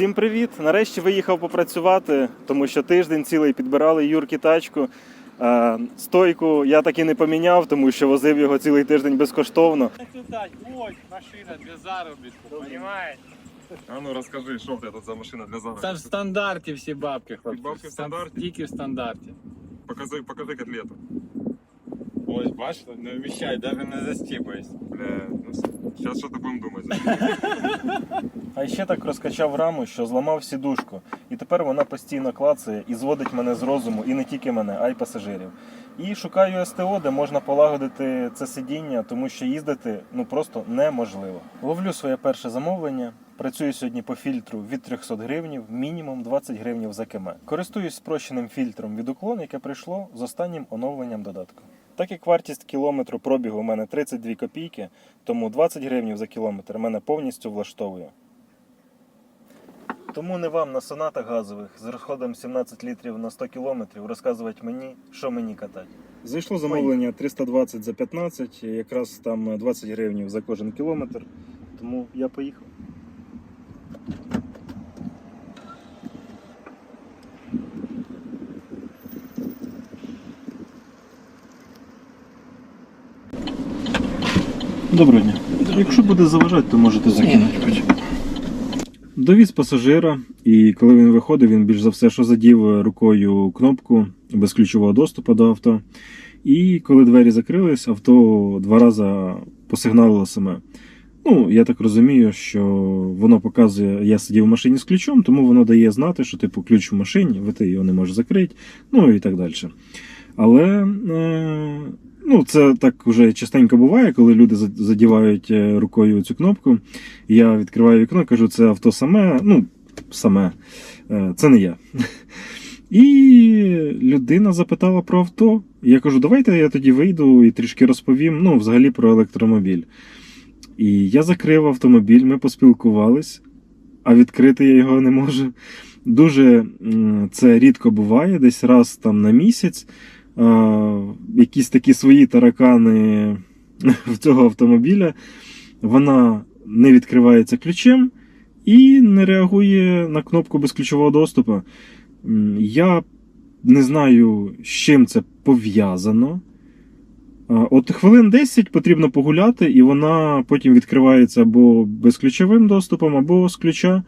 Всім привіт! Нарешті виїхав попрацювати, тому що тиждень цілий підбирали Юрки тачку. Е, Стойку я так і не поміняв, тому що возив його цілий тиждень безкоштовно. Ось машина для заробітку, понимаешь? А ну розкажи, що в тебе тут за машина для заробітку? Це в стандарті всі бабки, хлопці. Бабки в Стан- стандарті? Тільки в стандарті. Покажи, покажи котлету. Ось, бачите, не вміщай, навіть не застібуєш. Бля, ну зараз що ти будемо думати? А ще так розкачав раму, що зламав сідушку. І тепер вона постійно клацає і зводить мене з розуму, і не тільки мене, а й пасажирів. І шукаю СТО, де можна полагодити це сидіння, тому що їздити ну просто неможливо. Ловлю своє перше замовлення. Працюю сьогодні по фільтру від 300 гривнів, мінімум 20 гривнів за км. Користуюсь спрощеним фільтром від уклон, яке прийшло з останнім оновленням додатку. Так як вартість кілометру пробігу у мене 32 копійки, тому 20 гривнів за кілометр мене повністю влаштовує. Тому не вам на сонатах газових з розходом 17 літрів на 100 кілометрів розказувати мені, що мені катати. Зайшло замовлення 320 за 15, якраз там 20 гривень за кожен кілометр. Тому я поїхав. Доброго дня. Якщо буде заважати, то можете закинути. Довіз пасажира, і коли він виходив, він більш за все, що задів рукою кнопку безключового доступу до авто. І коли двері закрились, авто два рази посигналило саме. Ну, я так розумію, що воно показує, я сидів в машині з ключом, тому воно дає знати, що типу ключ в машині, ви ти його не можеш закрити, ну і так далі. Але е, ну, це так вже частенько буває, коли люди задівають е, рукою цю кнопку. Я відкриваю вікно, кажу, це авто саме, ну, саме, е, це не я. І людина запитала про авто. Я кажу, давайте я тоді вийду і трішки розповім ну, взагалі про електромобіль. І я закрив автомобіль, ми поспілкувались, а відкрити я його не можу. Дуже це рідко буває, десь раз там на місяць. Е, якісь такі свої таракани в цього автомобіля. Вона не відкривається ключем і не реагує на кнопку безключового доступу. Я не знаю, з чим це пов'язано. А, От хвилин 10 потрібно погуляти, і вона потім відкривається або безключовим доступом, або з ключа.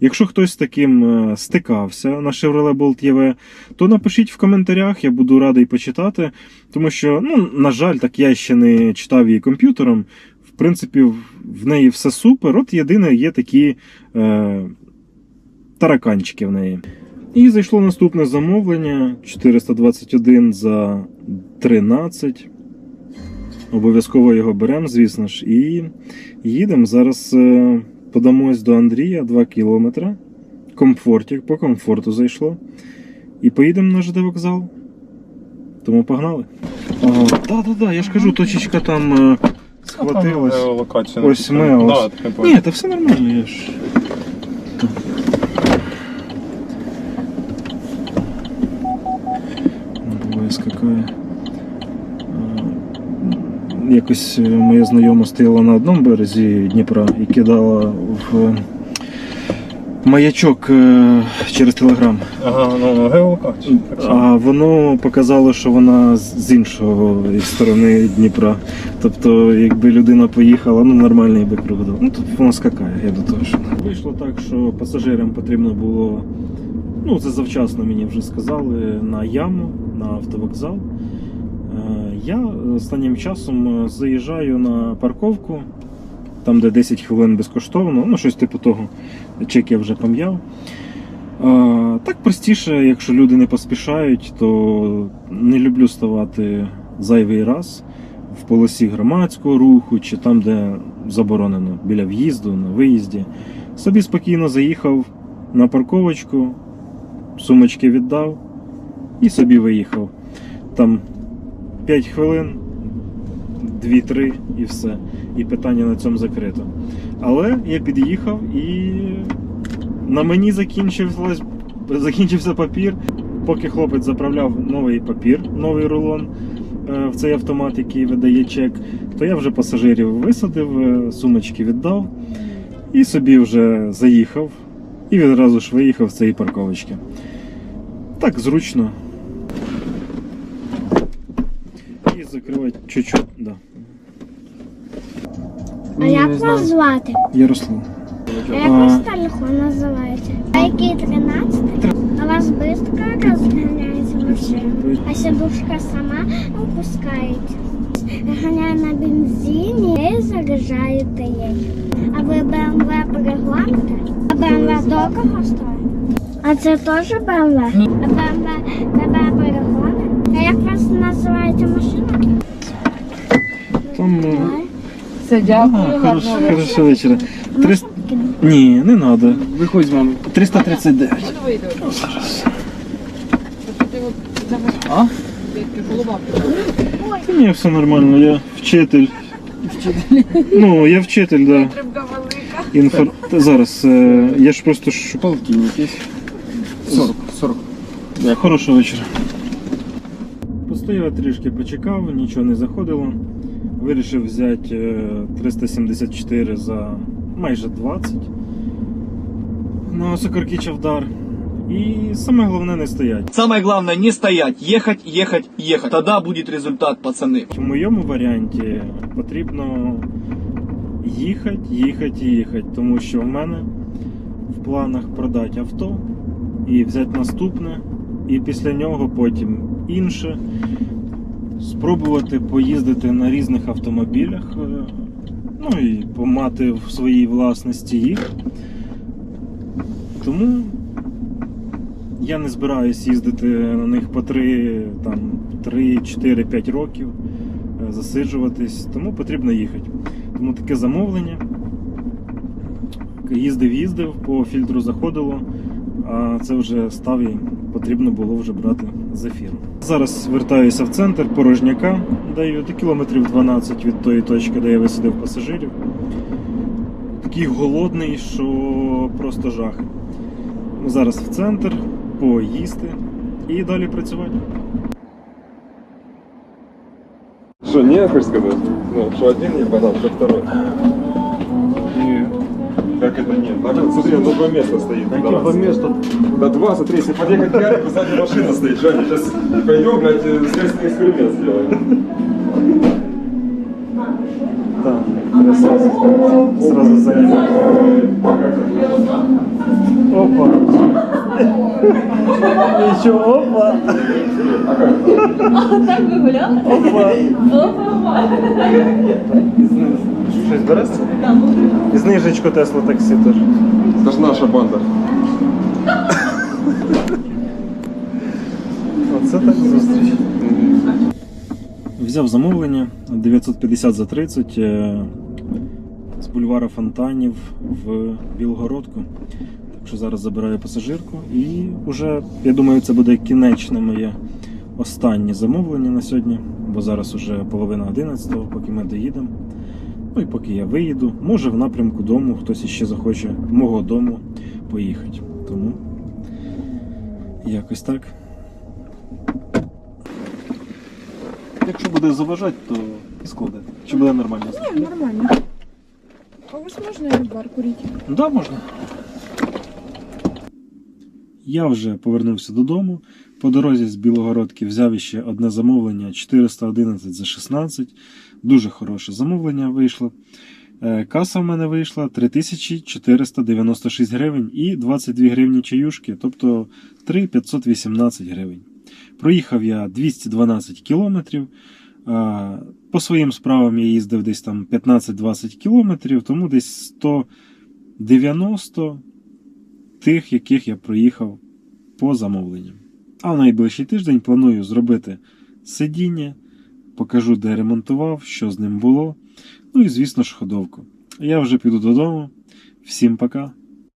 Якщо хтось з таким е, стикався на Chevrolet Bolt EV, то напишіть в коментарях, я буду радий почитати. Тому що, ну, на жаль, так я ще не читав її комп'ютером. В принципі, в неї все супер. От єдине є такі е, тараканчики в неї. І зайшло наступне замовлення 421 за 13. Обов'язково його беремо, звісно ж, і їдемо. Зараз е, подамось до Андрія 2 кілометри. Комфортик, по комфорту зайшло. І поїдемо на ЖД вокзал. Тому погнали. Да-да-да, я ж кажу, точечка там е, схватилась. Локація. Ось ми, ось. Ні, це все нормально, я ж. Ось какая. Якось е, моя знайома стояла на одному березі Дніпра і кидала в е, маячок е, через телеграм. Ага, ну само. А воно показало, що вона з іншого сторони Дніпра. Тобто, якби людина поїхала, ну нормальний би кругодав. Ну тут воно скакає, я до того що. Вийшло так, що пасажирам потрібно було. Ну, це завчасно мені вже сказали на яму, на автовокзал. Е, Я останнім часом е, заїжджаю на парковку, там, де 10 хвилин безкоштовно, ну щось типу того. Чек я вже пам'яв. Так простіше, якщо люди не поспішають, то не люблю ставати зайвий раз в полосі громадського руху чи там, де заборонено, біля в'їзду, на виїзді. Собі спокійно заїхав на парковочку, сумочки віддав і собі виїхав. Там 5 хвилин, 2-3 і все. І питання на цьому закрито. Але я під'їхав і на мені закінчився, папір. Поки хлопець заправляв новий папір, новий рулон е, в цей автомат, який видає чек, то я вже пасажирів висадив, е, сумочки віддав і собі вже заїхав і відразу ж виїхав з цієї парковочки. Так зручно. І закривати чуть-чуть, да. А як вас звати? Ярослав. А як А. ваш телефон називається? А який 13? А у вас швидко розганяється машина? А сідушка сама опускається? Ганяє на бензині і заряджаєте її. А ви БМВ перегоните? А БМВ дорого стоїть? А це теж БМВ? А БМВ тебе перегони? Називається машина? Там, е, Все, дякую. Ага, хорошо, гарного хорошо вечора. Трис- Ні, не треба. Виходь з мами. 339. вечора. Зараз. Ти от замовляєш, А? Та ні, все нормально, я вчитель. Ну, я вчитель, да. Інфор... Та зараз. е, Я ж просто ш... Полтинник є. 40. 40. Хорошого вечора. Постояв трішки, почекав, нічого не заходило. Вирішив взяти е, 374 за майже 20 на Сокоркіча вдар. І саме головне не стоять. Самое главное не стоять, ехать, ехать, ехать. Тогда будет результат, пацаны. В моєму варіанті потрібно їхати, їхати, їхати, тому що в мене в планах продати авто і взяти наступне, і після нього потім інше. Спробувати поїздити на різних автомобілях, е, ну і помати в своїй власності їх. Тому я не збираюсь їздити на них по 3, там, 3, 4, 5 років, е, засиджуватись, тому потрібно їхати. Тому таке замовлення. Їздив, їздив, по фільтру заходило, а це вже став і потрібно було вже брати з ефіру. Зараз вертаюся в центр порожняка, даю до кілометрів 12 від тої точки, де я висадив пасажирів. Такий голодний, що просто жах. Зараз в центр, поїсти і далі працювати. Что, не хочешь сказать? Ну, что один не банан, что второй. Как это нет? Так, вот, смотри, на два места стоит. Какие места? Да два, смотри, если подъехать к Ярику, сзади машина стоит. Женя, сейчас пойдем, блядь, э, следственный эксперимент сделаем. Так, треба сразу, сразу занимать. Опа. Ничего, опа. Опа. Щось береться? І знижечку Тесла таксі теж. Это ж наша банда. Оце так зустріч. Взяв замовлення 950 за 30 е, з бульвара Фонтанів в Білгородку. Так що зараз забираю пасажирку і вже, я думаю, це буде кінечне моє останнє замовлення на сьогодні, бо зараз уже половина 11 поки ми доїдемо. Ну і поки я виїду, може в напрямку дому хтось іще захоче мого дому поїхати. Тому якось так. Якщо буде заважати, то складе. Чи буде нормально? Не, нормально. А у вас можно бар курить? Ну да, можна. Я вже повернувся додому. По дорозі з Білогородки взяв іще одне замовлення 411 за 16. Дуже хороше замовлення вийшло. Е, Каса в мене вийшла 3496 гривень і 22 гривні чаюшки, тобто 3518 гривень. Проїхав я 212 кілометрів. По своїм справам я їздив десь там 15-20 кілометрів, тому десь 190 тих, яких я проїхав по замовленням. А в найближчий тиждень планую зробити сидіння, покажу, де ремонтував, що з ним було. Ну і, звісно ж, ходовку. Я вже піду додому. Всім пока.